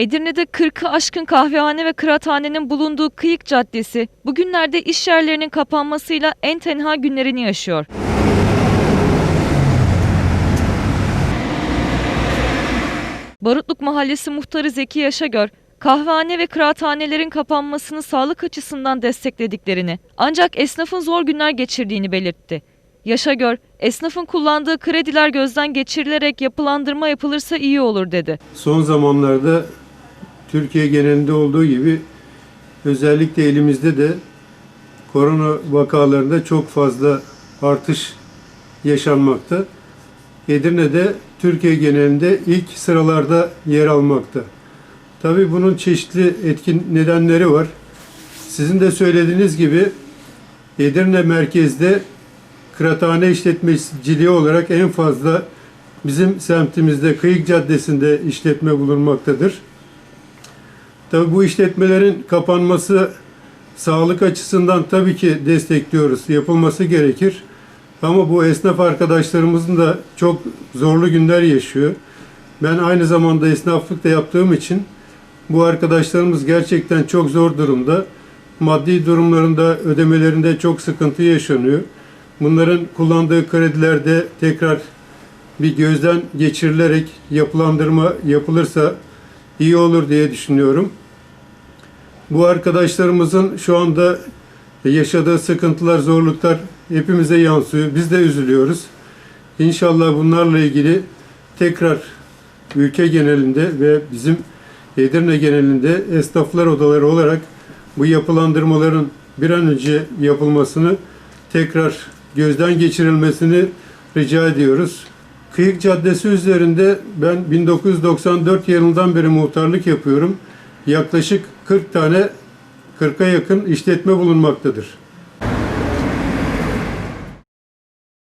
Edirne'de 40'ı aşkın kahvehane ve kıraathanenin bulunduğu Kıyık Caddesi bugünlerde iş yerlerinin kapanmasıyla en tenha günlerini yaşıyor. Barutluk Mahallesi muhtarı Zeki Yaşagör, kahvehane ve kıraathanelerin kapanmasını sağlık açısından desteklediklerini ancak esnafın zor günler geçirdiğini belirtti. Yaşagör, esnafın kullandığı krediler gözden geçirilerek yapılandırma yapılırsa iyi olur dedi. Son zamanlarda Türkiye genelinde olduğu gibi özellikle elimizde de korona vakalarında çok fazla artış yaşanmakta. Edirne'de Türkiye genelinde ilk sıralarda yer almakta. Tabii bunun çeşitli etkin nedenleri var. Sizin de söylediğiniz gibi Edirne merkezde kıraathane işletmeciliği olarak en fazla bizim semtimizde Kıyık Caddesi'nde işletme bulunmaktadır. Tabii bu işletmelerin kapanması sağlık açısından tabii ki destekliyoruz. Yapılması gerekir. Ama bu esnaf arkadaşlarımızın da çok zorlu günler yaşıyor. Ben aynı zamanda esnaflık da yaptığım için bu arkadaşlarımız gerçekten çok zor durumda. Maddi durumlarında, ödemelerinde çok sıkıntı yaşanıyor. Bunların kullandığı kredilerde tekrar bir gözden geçirilerek yapılandırma yapılırsa iyi olur diye düşünüyorum. Bu arkadaşlarımızın şu anda yaşadığı sıkıntılar, zorluklar hepimize yansıyor. Biz de üzülüyoruz. İnşallah bunlarla ilgili tekrar ülke genelinde ve bizim Edirne genelinde esnaflar odaları olarak bu yapılandırmaların bir an önce yapılmasını tekrar gözden geçirilmesini rica ediyoruz. Kıyık Caddesi üzerinde ben 1994 yılından beri muhtarlık yapıyorum. Yaklaşık 40 tane 40'a yakın işletme bulunmaktadır.